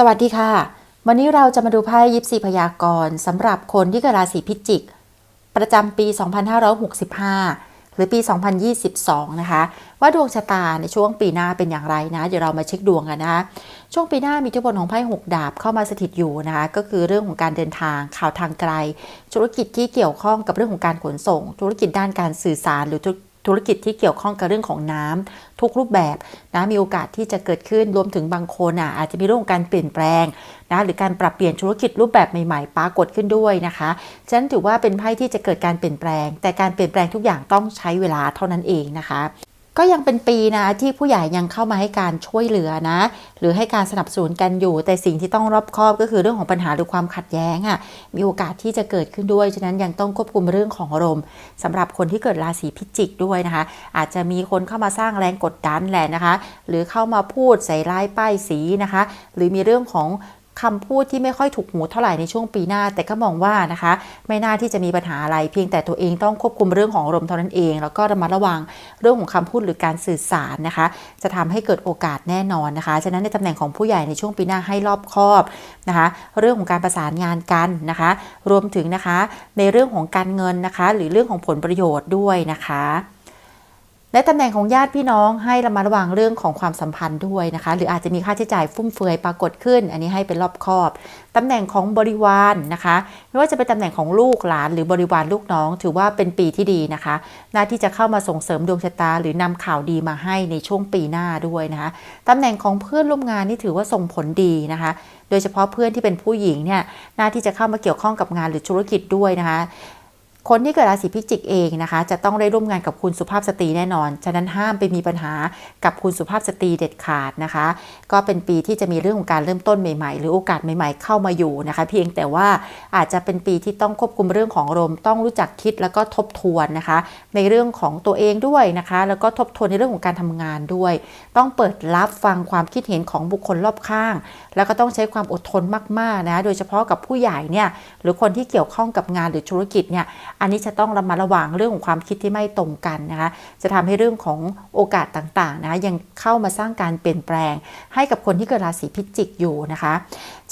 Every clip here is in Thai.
สวัสดีค่ะ วันนี้เราจะมาดูไพ่ยิปซีพยากรณ์สำหรับคนที่เกิดราศีพิจิก ประจำปี 2565 หรือปี 2022 นะคะ ว่าดวงชะตาในช่วงปีหน้าเป็นอย่างไรนะ เดี๋ยวเรามาเช็คดวงกันนะคะช่วงปีหน้ามีทธิพลของไพ่หกดาบเข้ามาสถิตอยู่นะคะ ก็คือเรื่องของการเดินทางข่าวทางไกล ธุรกิจที่เกี่ยวข้องกับเรื่องของการขนส่ง ธุรกิจด้านการสื่อสารหรือธุธุรกิจที่เกี่ยวข้องกับเรื่องของน้ำ ทุกรูปแบบนะมีโอกาสที่จะเกิดขึ้นรวมถึงบางคนอะอาจจะมีเรื่องของการเปลี่ยนแปลงนะหรือการปรับเปลี่ยนธุรกิจรูปแบบใหม่ๆปรากฏขึ้นด้วยนะคะฉะนั้นถือว่าเป็นไพ่ที่จะเกิดการเปลี่ยนแปลง แต่การเปลี่ยนแปลงทุกอย่างต้องใช้เวลาเท่านั้นเองนะคะ ก็ยังเป็นปีนะที่ผู้ใหญ่ยังเข้ามาให้การช่วยเหลือนะ หรือให้การสนับสนุนกันอยู่ แต่สิ่งที่ต้องรอบคอบก็คือเรื่องของปัญหาหรือความขัดแย้งอะ่ะมีโอกาสที่จะเกิดขึ้นด้วยฉะนั้นยังต้องควบคุมเรื่องของอารมณ์สำหรับคนที่เกิดราศีพิจิกด้วยนะคะ อาจจะมีคนเข้ามาสร้างแรงกดดันแหละนะคะ หรือเข้ามาพูดใส่ร้ายป้ายสีนะคะ หรือมีเรื่องของ คำพูดที่ไม่ค่อยถูกหูเท่าไหร่ในช่วงปีหน้า แต่ก็มองว่านะคะ ไม่น่าที่จะมีปัญหาอะไร เพียงแต่ตัวเองต้องควบคุมเรื่องของอารมณ์เท่านั้นเอง แล้วก็ระมัดระวังเรื่องของคำพูดหรือการสื่อสารนะคะ จะทำให้เกิดโอกาสแน่นอนนะคะ ฉะนั้นในตำแหน่งของผู้ใหญ่ในช่วงปีหน้าให้รอบคอบนะคะ เรื่องของการประสานงานกันนะคะ รวมถึงนะคะในเรื่องของการเงินนะคะ หรือเรื่องของผลประโยชน์ด้วยนะคะ และตำแหน่งของญาติพี่น้องให้ระมัดระวังเรื่องของความสัมพันธ์ด้วยนะคะ หรืออาจจะมีค่าใช้จ่ายฟุ่มเฟือยปรากฏขึ้น อันนี้ให้เป็นรอบคอบ ตำแหน่งของบริวารนนะคะ ไม่ว่าจะเป็นตำแหน่งของลูกหลานหรือบริวารลูกน้อง ถือว่าเป็นปีที่ดีนะคะ หน้าที่จะเข้ามาส่งเสริมดวงชะตา หรือนำข่าวดีมาให้ในช่วงปีหน้าด้วยนะคะตำแหน่งของเพื่อนร่วมงานนี่ถือว่าส่งผลดีนะคะโดยเฉพาะเพื่อนที่เป็นผู้หญิงเนี่ยหน้าที่จะเข้ามาเกี่ยวข้องกับงานหรือธุรกิจด้วยนะคะ คนที่เกิดราศีพิจิกเองนะคะ จะต้องได้ร่วมงานกับคุณสุภาพสตรีแน่นอน ฉะนั้นห้ามไปมีปัญหากับคุณสุภาพสตรีเด็ดขาดนะคะ ก็เป็นปีที่จะมีเรื่องของการเริ่มต้นใหม่ๆ หรือโอกาสใหม่ๆ เข้ามาอยู่นะคะ เพียงแต่ว่าอาจจะเป็นปีที่ต้องควบคุมเรื่องของอารมณ์ต้องรู้จักคิดแล้วก็ทบทวนนะคะ ในเรื่องของตัวเองด้วยนะคะ แล้วก็ทบทวนในเรื่องของการทำงานด้วย ต้องเปิดรับฟังความคิดเห็นของบุคคลรอบข้าง แล้วก็ต้องใช้ความอดทนมากๆนะโดยเฉพาะกับผู้ใหญ่เนี่ยหรือคนที่เกี่ยวข้องกับงานหรือธุรกิจเนี่ยอันนี้จะต้องระมัดระวังเรื่องของความคิดที่ไม่ตรงกันนะคะ จะทำให้เรื่องของโอกาสต่างๆนะะยังเข้ามาสร้างการเปลี่ยนแปลง ให้กับคนที่เกิดราศีพิจิกอยู่นะคะ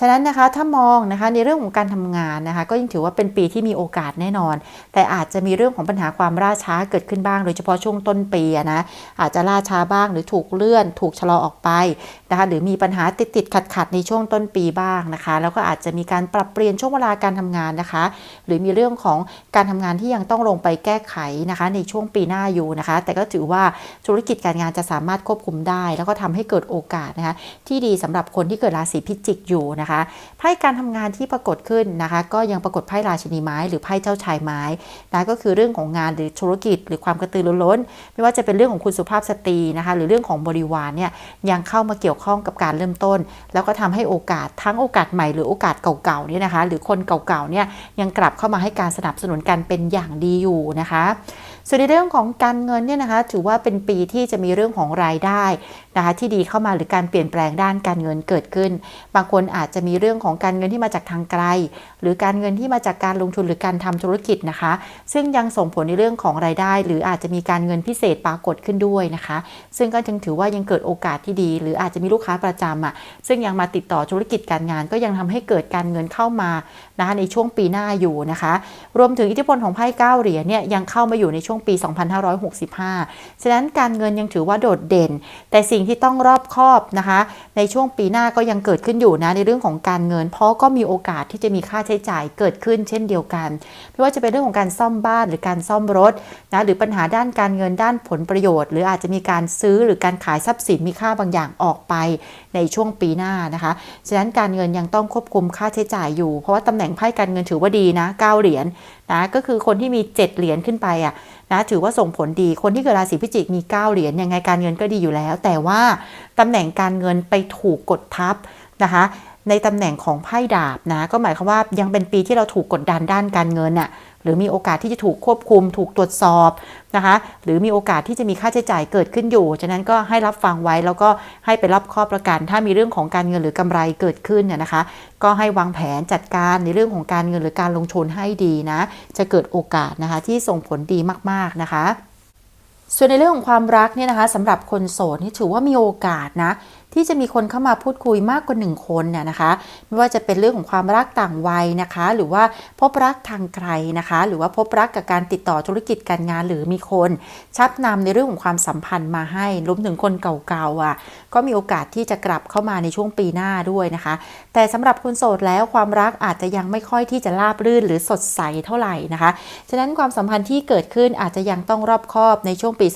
ฉะนั้นนะคะถ้ามองนะคะในเรื่องของการทำงานนะคะ ก็ยังถือว่าเป็นปีที่มีโอกาสแน่นอน แต่อาจจะมีเรื่องของปัญหาความล่าช้าเกิดขึ้นบ้าง โดยเฉพาะช่วงต้นปีนะอาจจะล่าช้าบ้างหรือถูกเลื่อน ถูกชะลอออกไปนะคะหรือมีปัญหาติดติดขัดขัดในช่วงต้นปีบ้างนะคะ แล้วก็อาจจะมีการปรับเปลี่ยนช่วงเวลาการทำงานนะคะ หรือมีเรื่องของการทำงานที่ยังต้องลงไปแก้ไขนะคะในช่วงปีหน้าอยู่นะคะ แต่ก็ถือว่าธุรกิจการงานจะสามารถควบคุมได้ แล้วก็ทำให้เกิดโอกาสนะคะที่ดีสำหรับคนที่เกิดราศีพิจิกอยู่นะคะไพ่การทำงานที่ปรากฏขึ้นนะคะ ก็ยังปรากฏไพ่ราชินีไม้ หรือไพ่เจ้าชายไม้นะก็คือเรื่องของงานหรือธุรกิจ หรือความกระตือรือร้น ไม่ว่าจะเป็นเรื่องของคุณสุภาพสตรีนะคะ หรือเรื่องของบริวารเนี่ยยังเข้ามาเกี่ยวข้องกับการเริ่มต้น แล้วก็ทำให้โอกาสทั้งโอกาสใหม่หรือโอกาสเก่าๆเนี่ยนะคะ หรือคนเก่าๆเนี่ยยังกลับเข้ามาให้การสนับสนุนกันเป็นอย่างดีอยู่นะคะ ส่วนในเรื่องของการเงินเนี่ยนะคะ ถือว่าเป็นปีที่จะมีเรื่องของรายได้นะคะที่ดีเข้ามาหรือการเปลี่ยนแปลงด้านการเงินเกิดขึ้น บางคนอาจจะมีเรื่องของการเงินที่มาจากทางไกล หรือการเงินที่มาจากการลงทุนหรือการทำธุรกิจนะคะ ซึ่งยังส่งผลในเรื่องของรายได้ หรืออาจจะมีการเงินพิเศษปรากฏขึ้นด้วยนะคะ ซึ่งก็จึงถือว่ายังเกิดโอกาสที่ดี หรืออาจจะมีลูกค้าประจำอะซึ่งยังมาติดต่อธุรกิจการงาน ก็ยังทำให้เกิดการเงินเข้ามานะคะในช่วงปีหน้าอยู่นะคะ รวมถึงอิทธิพลของไพ่เก้าเหรียญเนี่ยยังเข้ามาอยู่ในช่วงวงปี 2565 ฉะนั้นการเงินยังถือว่าโดดเด่น แต่สิ่งที่ต้องรอบคอบนะคะ ในช่วงปีหน้าก็ยังเกิดขึ้นอยู่นะในเรื่องของการเงิน เพราะก็มีโอกาสที่จะมีค่าใช้จ่ายเกิดขึ้นเช่นเดียวกัน ไม่ว่าจะเป็นเรื่องของการซ่อมบ้านหรือการซ่อมรถนะหรือปัญหาด้านการเงินด้านผลประโยชน์ หรืออาจจะมีการซื้อหรือการขายทรัพย์สินมีค่าบางอย่างออกไปในช่วงปีหน้านะคะ ฉะนั้นการเงินยังต้องควบคุมค่าใช้จ่ายอยู่ เพราะว่าตำแหน่งไพ่การเงินถือว่าดีนะ 9 เหรียญนะก็คือคนที่มี 7 เหรียญขึ้นไปอะนะถือว่าส่งผลดีคนที่เกิดราศีพิจิกมี 9 เหรียญยังไงการเงินก็ดีอยู่แล้ว แต่ว่าตำแหน่งการเงินไปถูกกดทับนะคะในตำแหน่งของไพ่ดาบนะก็หมายความว่ายังเป็นปีที่เราถูกกดดันด้านการเงินอะ หรือมีโอกาสที่จะถูกควบคุม ถูกตรวจสอบนะคะหรือมีโอกาสที่จะมีค่าใช้จ่ายเกิดขึ้นอยู่ ฉะนั้นก็ให้รับฟังไว้แล้วก็ให้ไปรับข้อประกัน ถ้ามีเรื่องของการเงินหรือกำไรเกิดขึ้นเนี่ยนะคะ ก็ให้วางแผนจัดการในเรื่องของการเงินหรือการลงทุนให้ดีนะ จะเกิดโอกาสนะคะที่ส่งผลดีมากๆนะคะส่วนในเรื่องของความรักเนี่ยนะคะสำหรับคนโสดนี่ถือว่ามีโอกาสนะ ที่จะมีคนเข้ามาพูดคุยมากกว่าหนึ่งคนเนี่ยนะคะ ไม่ว่าจะเป็นเรื่องของความรักต่างวัยนะคะ หรือว่าพบรักทางไกลนะคะ หรือว่าพบรักกับการติดต่อธุรกิจการงาน หรือมีคนชักนำในเรื่องของความสัมพันธ์มาให้รวมถึงคนเก่าๆอะ ก็มีโอกาสที่จะกลับเข้ามาในช่วงปีหน้าด้วยนะคะ แต่สำหรับคนโสดแล้วความรักอาจจะยังไม่ค่อยที่จะราบรื่นหรือสดใสเท่าไหร่นะคะ ฉะนั้นความสัมพันธ์ที่เกิดขึ้นอาจจะยังต้องรอบคอบในช่วงปี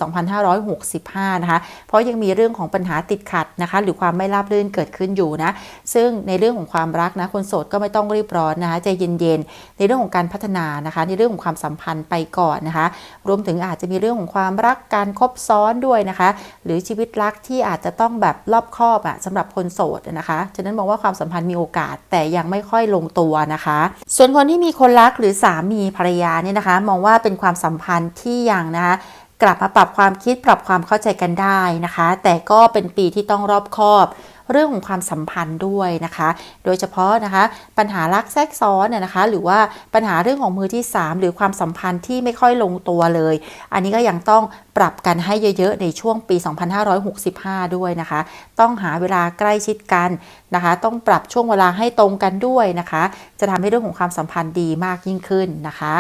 2565 นะคะ เพราะยังมีเรื่องของปัญหาติดขัดนะคะ หรือความไม่ราบรื่นเกิดขึ้นอยู่นะ ซึ่งในเรื่องของความรักนะคนโสดก็ไม่ต้องรีบร้อนนะคะใจเย็นๆในเรื่องของการพัฒนานะคะ ในเรื่องของความสัมพันธ์ไปก่อนนะคะ รวมถึงอาจจะมีเรื่องของความรักการคบซ้อนด้วยนะคะ หรือชีวิตรักที่อาจจะต้องแบบรอบคอบอะสำหรับคนโสดนะคะฉะนั้นมองว่าความสัมพันธ์มีโอกาสแต่ยังไม่ค่อยลงตัวนะคะ ส่วนคนที่มีคนรักหรือสามีภรรยาเนี่ยนะคะ มองว่าเป็นความสัมพันธ์ที่ยังนะคะกลับมาปรับความคิดปรับความเข้าใจกันได้นะคะ แต่ก็เป็นปีที่ต้องรอบคอบ เรื่องของความสัมพันธ์ด้วยนะคะ โดยเฉพาะนะคะปัญหารักแทรกซ้อนเนี่ยนะคะ หรือว่าปัญหาเรื่องของมือที่ 3 หรือความสัมพันธ์ที่ไม่ค่อยลงตัวเลย อันนี้ก็ยังต้องปรับกันให้เยอะๆ ในช่วงปี 2565 ด้วยนะคะ ต้องหาเวลาใกล้ชิดกันนะคะ ต้องปรับช่วงเวลาให้ตรงกันด้วยนะคะ จะทำให้เรื่องของความสัมพันธ์ดีมากยิ่งขึ้นนะคะ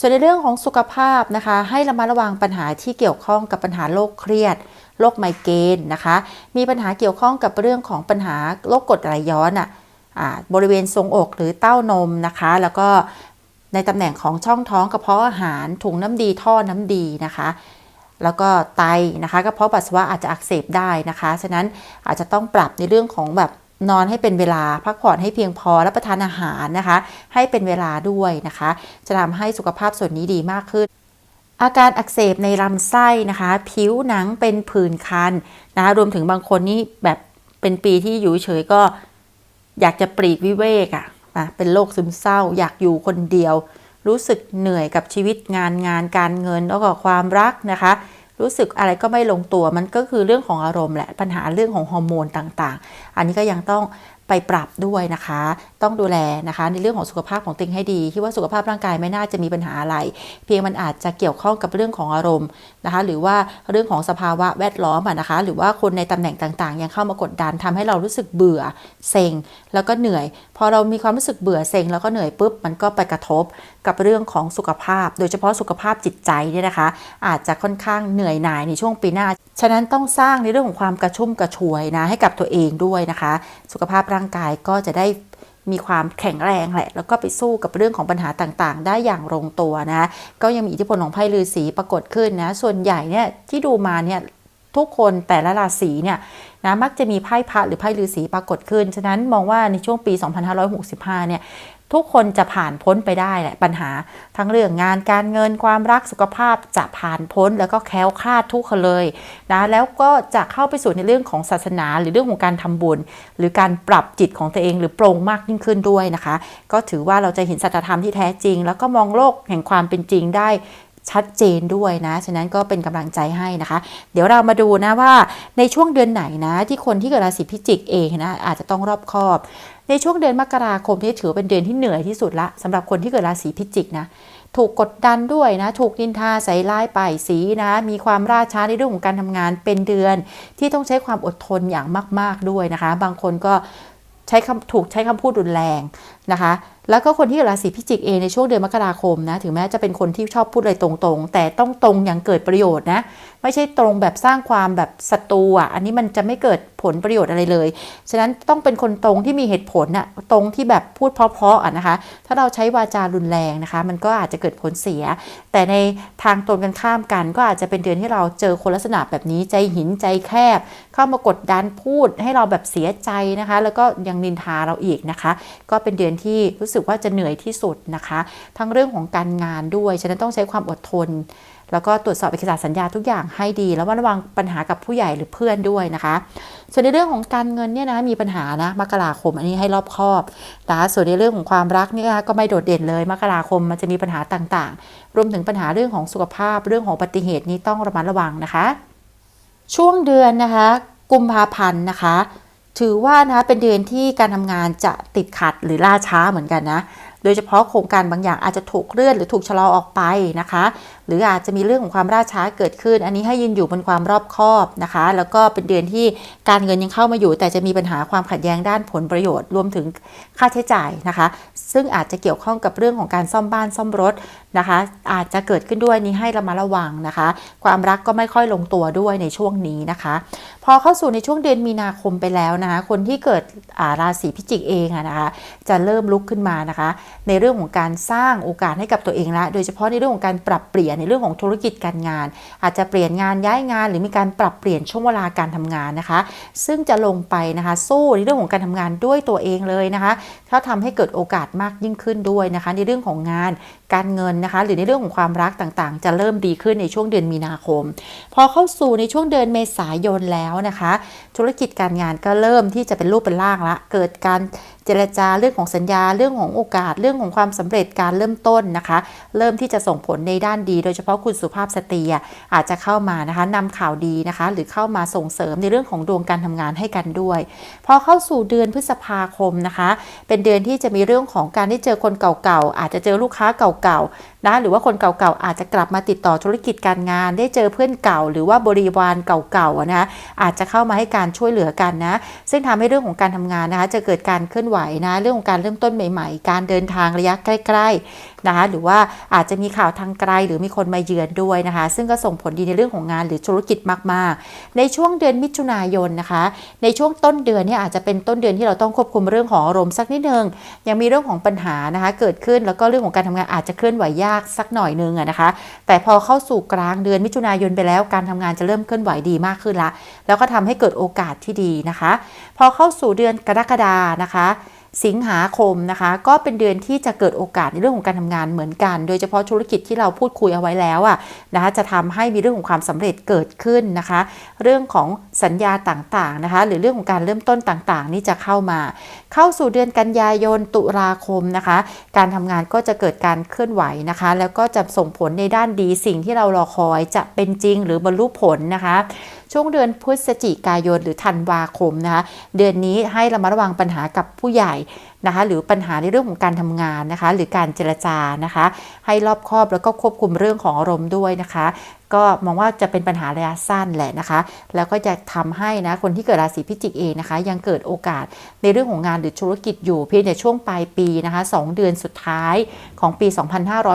ส่วนในเรื่องของสุขภาพนะคะ ให้ระมัดระวังปัญหาที่เกี่ยวข้องกับปัญหาโรคเครียด โรคไมเกรนนะคะ มีปัญหาเกี่ยวข้องกับเรื่องของปัญหาโรคกรดไหลย้อนอะบริเวณทรงอกหรือเต้านมนะคะ แล้วก็ในตำแหน่งของช่องท้องกระเพาะอาหารถุงน้ำดีท่อน้ำดีนะคะแล้วก็ไตนะคะกระเพาะปัสสาวะอาจจะอักเสบได้นะคะ ฉะนั้นอาจจะต้องปรับในเรื่องของแบบนอนให้เป็นเวลาพักผ่อนให้เพียงพอรับประทานอาหารนะคะ ให้เป็นเวลาด้วยนะคะ จะทำให้สุขภาพส่วนนี้ดีมากขึ้น อาการอักเสบในลำไส้นะคะ ผิวหนังเป็นผื่นคันนะคะรวมถึงบางคนนี่แบบเป็นปีที่อยู่เฉยก็อยากจะปลีกวิเวกอะ่ะเป็นโรคซึมเศร้า อยากอยู่คนเดียว รู้สึกเหนื่อยกับชีวิตงานงานการเงินแล้วก็ความรักนะคะ รู้สึกอะไรก็ไม่ลงตัวมันก็คือเรื่องของอารมณ์แหละปัญหาเรื่องของฮอร์โมนต่างๆ อันนี้ก็ยังต้อง ไปปรับด้วยนะคะ ต้องดูแลนะคะ ในเรื่องของสุขภาพของติงให้ดีคิดว่าสุขภาพร่างกายไม่น่าจะมีปัญหาอะไร เพียงมันอาจจะเกี่ยวข้องกับเรื่องของอารมณ์นะคะ หรือว่าเรื่องของสภาวะแวดล้อมนะคะ หรือว่าคนในตำแหน่งต่างๆ ยังเข้ามากดดันทำให้เรารู้สึกเบื่อเซ็งแล้วก็เหนื่อย พอเรามีความรู้สึกเบื่อเซ็งแล้วก็เหนื่อยปุ๊บมันก็ไปกระทบกับเรื่องของสุขภาพ โดยเฉพาะสุขภาพจิตใจเนี่ยนะคะ อาจจะค่อนข้างเหนื่อยหน่ายในช่วงปีหน้า ฉะนั้นต้องสร้างในเรื่องของความกระชุ่มกระชวยนะให้กับตัวเองด้วยนะคะ สุขภาพร่างกายก็จะได้มีความแข็งแรงแหละ แล้วก็ไปสู้กับเรื่องของปัญหาต่างๆ ได้อย่างลงตัวนะ ก็ยังมีอิทธิพลของไพ่ลือสีปรากฏขึ้นนะ ส่วนใหญ่เนี่ยที่ดูมาเนี่ยทุกคนแต่ละราศีเนี่ยนะมักจะมีไพ่พระหรือไพ่ลือสีปรากฏขึ้น ฉะนั้นมองว่าในช่วงปี 2565 เนี่ย ทุกคนจะผ่านพ้นไปได้แหละปัญหา ทั้งเรื่องงานการเงินความรักสุขภาพจะผ่านพ้นแล้วก็แคล้วคลาดทุกคนเลยนะแล้วก็จะเข้าไปสู่ในเรื่องของศาสนา หรือเรื่องของการทำบุญ หรือการปรับจิตของตัวเองหรือโปร่งมากยิ่งขึ้นด้วยนะคะ ก็ถือว่าเราจะเห็นสัจธรรมที่แท้จริง แล้วก็มองโลกแห่งความเป็นจริงได้ชัดเจนด้วยนะ ฉะนั้นก็เป็นกำลังใจให้นะคะ เดี๋ยวเรามาดูนะว่าในช่วงเดือนไหนนะ ที่คนที่เกิดราศีพิจิกเองนะอาจจะต้องรอบคอบ ในช่วงเดือนมกราคมที่ถือเป็นเดือนที่เหนื่อยที่สุดละสำหรับคนที่เกิดราศีพิจิกนะถูกกดดันด้วยนะ ถูกนินทาใส่ร้ายป่ายสีนะ มีความราช้าในเรื่องของการทำงานเป็นเดือน ที่ต้องใช้ความอดทนอย่างมาก ๆด้วยนะคะ บางคนก็ใช้คำถูกใช้คำพูดรุนแรงนะคะ แล้วก็คนที่ราศีพิจิกเองในช่วงเดือนมกราคมนะถึงแม้จะเป็นคนที่ชอบพูดอะไรตรงๆ แต่ต้องตรงอย่างเกิดประโยชน์นะ ไม่ใช่ตรงแบบสร้างความแบบศัตรูอะอันนี้มันจะไม่เกิดผลประโยชน์อะไรเลย ฉะนั้นต้องเป็นคนตรงที่มีเหตุผลน่ะตรงที่แบบพูดเพราะๆอะนะคะ ถ้าเราใช้วาจารุนแรงนะคะ มันก็อาจจะเกิดผลเสีย แต่ในทางตรงกันข้ามกัน ก็อาจจะเป็นเดือนที่เราเจอคนลักษณะแบบนี้ใจหินใจแคบ เข้ามากดดันพูดให้เราแบบเสียใจนะคะ แล้วก็ยังนินทาเราอีกนะคะ ก็เป็นเดือนที่รู้สึกว่าจะเหนื่อยที่สุดนะคะ ทั้งเรื่องของการงานด้วย ฉะนั้นต้องใช้ความอดทน แล้วก็ตรวจสอบเอกสารสัญญาทุกอย่างให้ดี แล้วระวังปัญหากับผู้ใหญ่หรือเพื่อนด้วยนะคะ ส่วนในเรื่องของการเงินเนี่ยนะมีปัญหานะมกราคมอันนี้ให้รอบคอบนะคะส่วนในเรื่องของความรักเนี่ยก็ไม่โดดเด่นเลยมกราคมมันจะมีปัญหาต่างๆ รวมถึงปัญหาเรื่องของสุขภาพเรื่องของอุบัติเหตุนี้ต้องระมัดระวังนะคะ ช่วงเดือนนะคะ กุมภาพันธ์นะคะ ถือว่านะเป็นเดือนที่การทำงานจะติดขัดหรือล่าช้าเหมือนกันนะ โดยเฉพาะโครงการบางอย่างอาจจะถูกเลื่อนหรือถูกชะลอออกไปนะคะ หรืออาจจะมีเรื่องของความล่าช้าเกิดขึ้น อันนี้ให้ยืนอยู่บนความรอบคอบนะคะ แล้วก็เป็นเดือนที่การเงินยังเข้ามาอยู่ แต่จะมีปัญหาความขัดแย้งด้านผลประโยชน์รวมถึงค่าใช้จ่ายนะคะ ซึ่งอาจจะเกี่ยวข้องกับเรื่องของการซ่อมบ้านซ่อมรถนะคะ อาจจะเกิดขึ้นด้วยนี้ให้ระมัดระวังนะคะ ความรักก็ไม่ค่อยลงตัวด้วยในช่วงนี้นะคะ พอเข้าสู่ในช่วงเดือนมีนาคมไปแล้วนะคะคนที่เกิดาราศีพิจิกเองนะคะ จะเริ่มลุกขึ้นมานะคะ ในเรื่องของการสร้างโอกาสให้กับตัวเองละโดยเฉพาะในเรื่องของการปรับเปลี่ยนในเรื่องของธุรกิจการงาน อาจจะเปลี่ยนงานย้ายงาน หรือมีการปรับเปลี่ยนช่วงเวลาการทำงานนะคะ ซึ่งจะลงไปนะคะ สู้ในเรื่องของการทำงานด้วยตัวเองเลยนะคะ ถ้าทำให้เกิดโอกาสมากยิ่งขึ้นด้วยนะคะ ในเรื่องของงาน การเงินนะคะ หรือในเรื่องของความรักต่างๆ จะเริ่มดีขึ้นในช่วงเดือนมีนาคม พอเข้าสู่ในช่วงเดือนเมษายนแล้วนะคะ ธุรกิจการงานก็เริ่มที่จะเป็นรูปเป็นร่างละ เกิดการ เจรจาเรื่องของสัญญาเรื่องของโอกาสเรื่องของความสำเร็จการเริ่มต้นนะคะ เริ่มที่จะส่งผลในด้านดี โดยเฉพาะคุณสุภาพสตรีอาจจะเข้ามานะคะนำข่าวดีนะคะ หรือเข้ามาส่งเสริมในเรื่องของดวงการทำงานให้กันด้วย พอเข้าสู่เดือนพฤษภาคมนะคะ เป็นเดือนที่จะมีเรื่องของการได้เจอคนเก่าๆอาจจะเจอลูกค้าเก่าๆนะหรือว่าคนเก่าๆอาจจะกลับมาติดต่อธุรกิจการงาน ได้เจอเพื่อนเก่า หรือว่าบริวารเก่าๆนะอาจจะเข้ามาให้การช่วยเหลือกันนะ ซึ่งทำให้เรื่องของการทำงานนะคะจะเกิดการเคลื่อนไหวนะเรื่องของการเริ่มต้นใหม่ ๆ การเดินทางระยะใกล้ ๆนะคะหรือว่าอาจจะมีข่าวทางไกลหรือมีคนมาเยือนด้วยนะคะ ซึ่งก็ส่งผลดีในเรื่องของงานหรือธุรกิจมาก ๆ ในช่วงเดือนมิถุนายนนะคะ ในช่วงต้นเดือนเนี่ยอาจจะเป็นต้นเดือนที่เราต้องควบคุมเรื่องของอารมณ์สักนิดนึงยังมีเรื่องของปัญหานะคะเกิดขึ้นแล้วก็เรื่องของการทำงานอาจจะเคลื่อนไหวยากสักหน่อยนึงนะคะ แต่พอเข้าสู่กลางเดือนมิถุนายนไปแล้วการทำงานจะเริ่มเคลื่อนไหวดีมากขึ้นละ แล้วก็ทำให้เกิดโอกาสที่ดีนะคะ พอเข้าสู่เดือนกรกฎานะคะ สิงหาคมนะคะ ก็เป็นเดือนที่จะเกิดโอกาสในเรื่องของการทำงานเหมือนกัน โดยเฉพาะธุรกิจที่เราพูดคุยเอาไว้แล้วอะนะคะจะทำให้มีเรื่องของความสำเร็จเกิดขึ้นนะคะ เรื่องของสัญญาต่างๆนะคะ หรือเรื่องของการเริ่มต้นต่างๆ นี่จะเข้ามา เข้าสู่เดือนกันยายนตุลาคมนะคะ การทำงานก็จะเกิดการเคลื่อนไหวนะคะ แล้วก็จะส่งผลในด้านดีสิ่งที่เรารอคอยจะเป็นจริงหรือบรรลุผลนะคะ ช่วงเดือนพฤศจิกายนหรือธันวาคมนะคะเดือนนี้ให้ระมัดระวังปัญหากับผู้ใหญ่นะคะหรือปัญหาในเรื่องของการทำงานนะคะ หรือการเจรจานะคะ ให้รอบคอบแล้วก็ควบคุมเรื่องของอารมณ์ด้วยนะคะ ก็มองว่าจะเป็นปัญหาระยะสั้นแหละนะคะ แล้วก็จะทำให้นะคนที่เกิดราศีพิจิกเองนะคะ ยังเกิดโอกาสในเรื่องของงานหรือธุรกิจอยู่เพียงแต่ช่วงปลายปีนะคะ2เดือนสุดท้ายของปี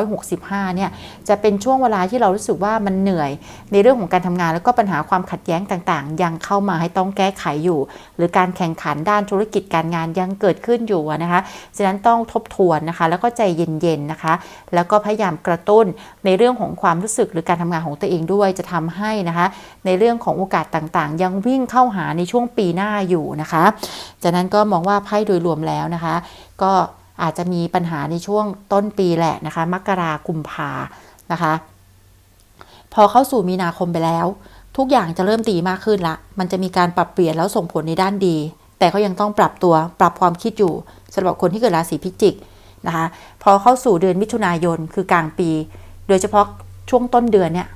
2565 เนี่ยจะเป็นช่วงเวลาที่เรารู้สึกว่ามันเหนื่อย ในเรื่องของการทำงานแล้วก็ปัญหาความขัดแย้งต่างๆ ยังเข้ามาให้ต้องแก้ไขอยู่ หรือการแข่งขันด้านธุรกิจการงานยังเกิดขึ้นอยู่นะคะฉะนั้นต้องทบทวนนะคะ แล้วก็ใจเย็นๆนะคะ แล้วก็พยายามกระตุ้นในเรื่องของความรู้สึกหรือการทำงานของตัวเองด้วยจะทำให้นะคะ ในเรื่องของโอกาสต่างๆ ยังวิ่งเข้าหาในช่วงปีหน้าอยู่นะคะจากนั้นก็มองว่าไพ่โดยรวมแล้วนะคะ ก็อาจจะมีปัญหาในช่วงต้นปีแหละนะคะมกรากุมภานะคะ พอเข้าสู่มีนาคมไปแล้ว ทุกอย่างจะเริ่มดีมากขึ้นละ มันจะมีการปรับเปลี่ยนแล้วส่งผลในด้านดี แต่ก็ยังต้องปรับตัวปรับความคิดอยู่ สำหรับคนที่เกิดราศีพิจิกนะคะพอเข้าสู่เดือนมิถุนายนคือกลางปี โดยเฉพาะช่วงต้นเดือนเนี่ย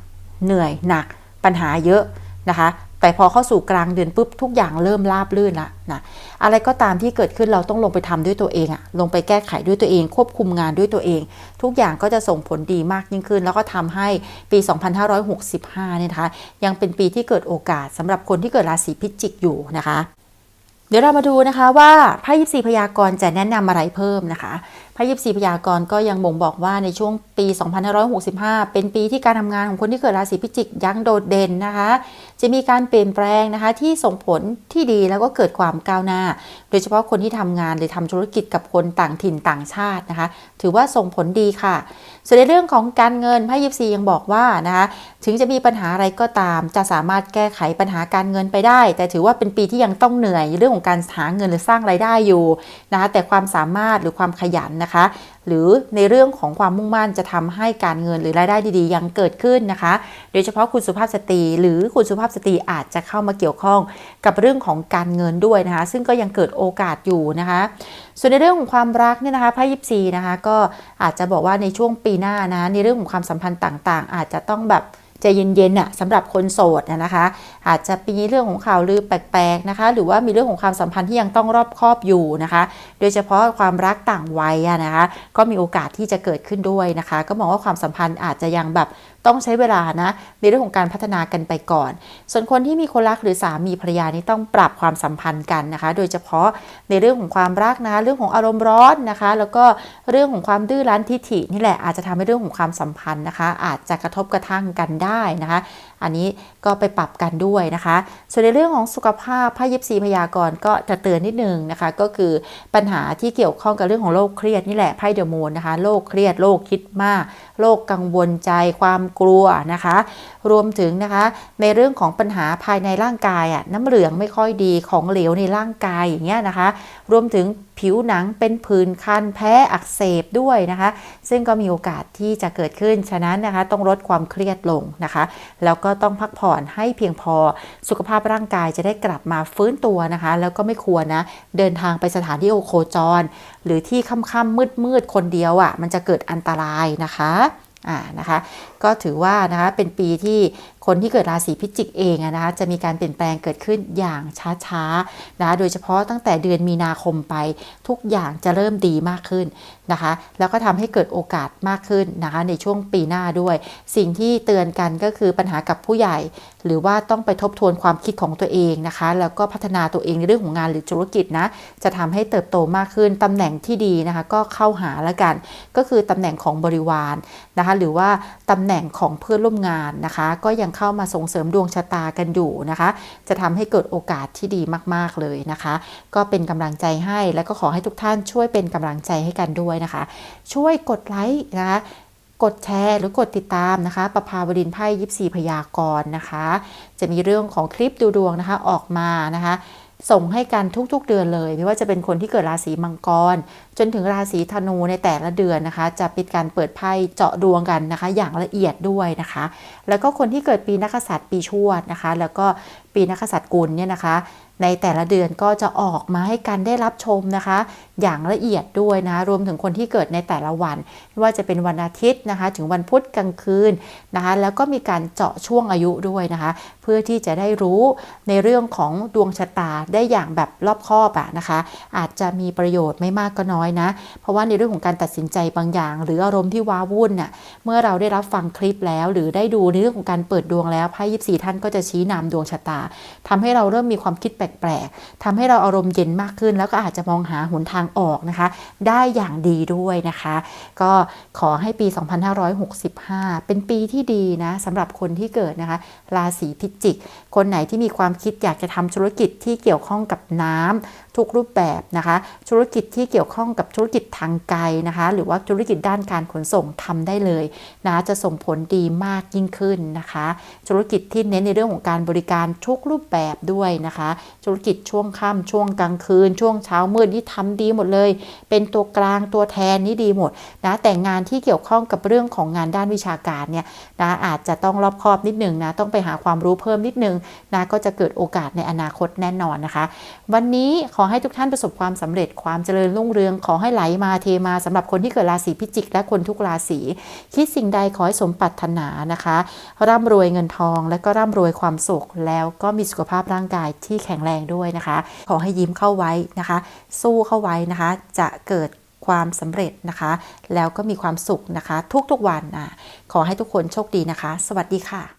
เหนื่อยหนักปัญหาเยอะนะคะแต่พอเข้าสู่กลางเดือนปุ๊บทุกอย่างเริ่มราบลื่นละนะอะไรก็ตามที่เกิดขึ้นเราต้องลงไปทำด้วยตัวเองอะลงไปแก้ไขด้วยตัวเอง ควบคุมงานด้วยตัวเอง ทุกอย่างก็จะส่งผลดีมากยิ่งขึ้น แล้วก็ทำให้ปี 2565เนี่ยนะคะยังเป็นปีที่เกิดโอกาสสำหรับคนที่เกิดราศีพิจิกอยู่นะคะ เดี๋ยวเรามาดูนะคะว่าไพ่ยิปซีพยากรณ์จะแนะนำอะไรเพิ่มนะคะ ไพ่ยิปซีพยากรณ์ก็ยังบ่งบอกว่าในช่วงปี 2565 เป็นปีที่การทำงานของคนที่เกิดราศีพิจิกยังโดดเด่นนะคะ จะมีการเปลี่ยนแปลงนะคะที่ส่งผลที่ดีแล้วก็เกิดความก้าวหน้า โดยเฉพาะคนที่ทำงานหรือทำธุรกิจกับคนต่างถิ่นต่างชาตินะคะ ถือว่าส่งผลดีค่ะ ส่วนในเรื่องของการเงินไพ่ยิปซียังบอกว่านะคะถึงจะมีปัญหาอะไรก็ตาม จะสามารถแก้ไขปัญหาการเงินไปได้ แต่ถือว่าเป็นปีที่ยังต้องเหนื่อยเรื่องของการหาเงินหรือสร้างรายได้อยู่นะคะแต่ความสามารถหรือความขยันนะคะ หรือในเรื่องของความมุ่งมั่นจะทำให้การเงินหรือรายได้ดีๆ ยังเกิดขึ้นนะคะ โดยเฉพาะคุณสุภาพสตรี หรือคุณสุภาพสตรีอาจจะเข้ามาเกี่ยวข้องกับเรื่องของการเงินด้วยนะคะ ซึ่งก็ยังเกิดโอกาสอยู่นะคะ ส่วนในเรื่องของความรักเนี่ยนะคะไพ่ยิปซีนะคะก็อาจจะบอกว่าในช่วงปีหน้านะในเรื่องของความสัมพันธ์ต่างๆ อาจจะต้องแบบ ใจเย็นๆน่ะสำหรับคนโสดนะคะ อาจจะมีเรื่องของข่าวลือแปลกๆนะคะ หรือว่ามีเรื่องของความสัมพันธ์ที่ยังต้องรอบคอบอยู่นะคะ โดยเฉพาะความรักต่างวัยนะคะ ก็มีโอกาสที่จะเกิดขึ้นด้วยนะคะ ก็มองว่าความสัมพันธ์อาจจะยังแบบ ต้องใช้เวลานะในเรื่องของการพัฒนากันไปก่อน ส่วนคนที่มีคนรักหรือสามีภรรยานี่ต้องปรับความสัมพันธ์กันนะคะ โดยเฉพาะในเรื่องของความรักนะเรื่องของอารมณ์ร้อนนะคะ แล้วก็เรื่องของความดื้อรั้นทิฐินี่แหละอาจจะทำให้เรื่องของความสัมพันธ์นะคะ อาจจะกระทบกระทั่งกันได้นะคะ อันนี้ก็ไปปรับกันด้วยนะคะ ส่วนในเรื่องของสุขภาพไพ่ยิปซีพยากรณ์ก็จะเตือนนิดนึงนะคะ ก็คือปัญหาที่เกี่ยวข้องกับเรื่องของโรคเครียดนี่แหละไพ่เดอะมูนนะคะโรคเครียดโรคคิดมากโรคกังวลใจความกลัวนะคะ รวมถึงนะคะในเรื่องของปัญหาภายในร่างกายอะน้ำเหลืองไม่ค่อยดีของเหลวในร่างกายอย่างเงี้ยนะคะ รวมถึงผิวหนังเป็นผื่นคันแพ้อักเสบด้วยนะคะ ซึ่งก็มีโอกาสที่จะเกิดขึ้นฉะนั้นนะคะ ต้องลดความเครียดลงนะคะ แล้วก็ต้องพักผ่อนให้เพียงพอสุขภาพร่างกายจะได้กลับมาฟื้นตัวนะคะ แล้วก็ไม่ควรนะเดินทางไปสถานที่โคจร หรือที่ค่ำๆมืดๆคนเดียวอะ่ะมันจะเกิดอันตรายนะคะ อ่านะคะ ก็ถือว่านะคะเป็นปีที่ คนที่เกิดราศีพิจิกเองอะนะคะจะมีการเปลี่ยนแปลงเกิดขึ้นอย่างช้าๆนะะโดยเฉพาะตั้งแต่เดือนมีนาคมไปทุกอย่างจะเริ่มดีมากขึ้นนะคะ แล้วก็ทำให้เกิดโอกาสมากขึ้นนะคะในช่วงปีหน้าด้วย สิ่งที่เตือนกันก็คือปัญหากับผู้ใหญ่ หรือว่าต้องไปทบทวนความคิดของตัวเองนะคะ แล้วก็พัฒนาตัวเองในเรื่องของงานหรือธุรกิจนะจะทำให้เติบโตมากขึ้นตำแหน่งที่ดีนะคะก็เข้าหาแล้วกัน ก็คือตำแหน่งของบริวารนะคะหรือว่าตำแหน่งของเพื่อนร่วมงานนะคะ ก็ยังเข้ามาส่งเสริมดวงชะตากันอยู่นะคะ จะทำให้เกิดโอกาสที่ดีมาก ๆ เลยนะคะ ก็เป็นกำลังใจให้แล้วก็ขอให้ทุกท่านช่วยเป็นกำลังใจให้กันด้วยนะคะ ช่วยกดไลค์นะคะกดแชร์หรือกดติดตามนะคะ ประภาวดินไพ่ยิปซีพยากรณ์นะคะ จะมีเรื่องของคลิปดูดวงนะคะออกมานะคะ ส่งให้กันทุกๆเดือนเลย ไม่ว่าจะเป็นคนที่เกิดราศีมังกร จนถึงราศีธนูในแต่ละเดือนนะคะ จะเป็นการเปิดไพ่เจาะดวงกันนะคะ อย่างละเอียดด้วยนะคะ แล้วก็คนที่เกิดปีนักษัตริย์ปีชวดนะคะ แล้วก็ปีนักษัตริย์กุลเนี่ยนะคะ ในแต่ละเดือนก็จะออกมาให้กันได้รับชมนะคะ อย่างละเอียดด้วยนะรวมถึงคนที่เกิดในแต่ละวันไม่ว่าจะเป็นวันอาทิตย์นะคะ ถึงวันพุธกลางคืนนะคะ แล้วก็มีการเจาะช่วงอายุด้วยนะคะ เพื่อที่จะได้รู้ในเรื่องของดวงชะตาได้อย่างแบบรอบคอบอะนะคะ อาจจะมีประโยชน์ไม่มากก็น้อยนะ เพราะว่าในเรื่องของการตัดสินใจบางอย่าง หรืออารมณ์ที่ว้าวุ่นน่ะเมื่อเราได้รับฟังคลิปแล้ว หรือได้ดูในเรื่องของการเปิดดวงแล้วไพ่ยิปซีท่านก็จะชี้นำดวงชะตาทำให้เราเริ่มมีความคิดแปลกๆทำให้เราอารมณ์เย็นมากขึ้น แล้วก็อาจจะมองหาหนทางออกนะคะ ได้อย่างดีด้วยนะคะ ก็ขอให้ปี 2565 เป็นปีที่ดีนะสำหรับคนที่เกิดนะคะ ราศีพิจิก คนไหนที่มีความคิดอยากจะทำธุรกิจที่เกี่ยวข้องกับน้ำ ทุกรูปแบบนะคะ ธุรกิจที่เกี่ยวข้องกับธุรกิจทางไกลนะคะ หรือว่าธุรกิจด้านการขนส่งทำได้เลยนะจะส่งผลดีมากยิ่งขึ้นนะคะ ธุรกิจที่เน้นในเรื่องของการบริการทุกรูปแบบด้วยนะคะ ธุรกิจช่วงค่ำช่วงกลางคืน ช่วงเช้ามืดนี่ทำดีหมดเลย เป็นตัวกลางตัวแทนนี่ดีหมดนะแต่งานที่เกี่ยวข้องกับเรื่องของงานด้านวิชาการเนี่ยนะอาจจะต้องรอบคอบนิดนึงนะต้องไปหาความรู้เพิ่มนิดนึงนะก็จะเกิดโอกาสในอนาคตแน่นอนนะคะ วันนี้ขอให้ทุกท่านประสบความสำเร็จความเจริญรุ่งเรือง ขอให้ไหลมาเทมาสำหรับคนที่เกิดราศีพิจิก และคนทุกราศีคิดสิ่งใดขอให้สมปรารถนานะคะ ร่ำรวยเงินทอง และก็ร่ำรวยความสุขแล้วก็มีสุขภาพร่างกายที่แข็งแรงด้วยนะคะ ขอให้ยิ้มเข้าไว้นะคะ สู้เข้าไว้นะคะ จะเกิดความสำเร็จนะคะ แล้วก็มีความสุขนะคะ ทุกๆวันอะขอให้ทุกคนโชคดีนะคะ สวัสดีค่ะ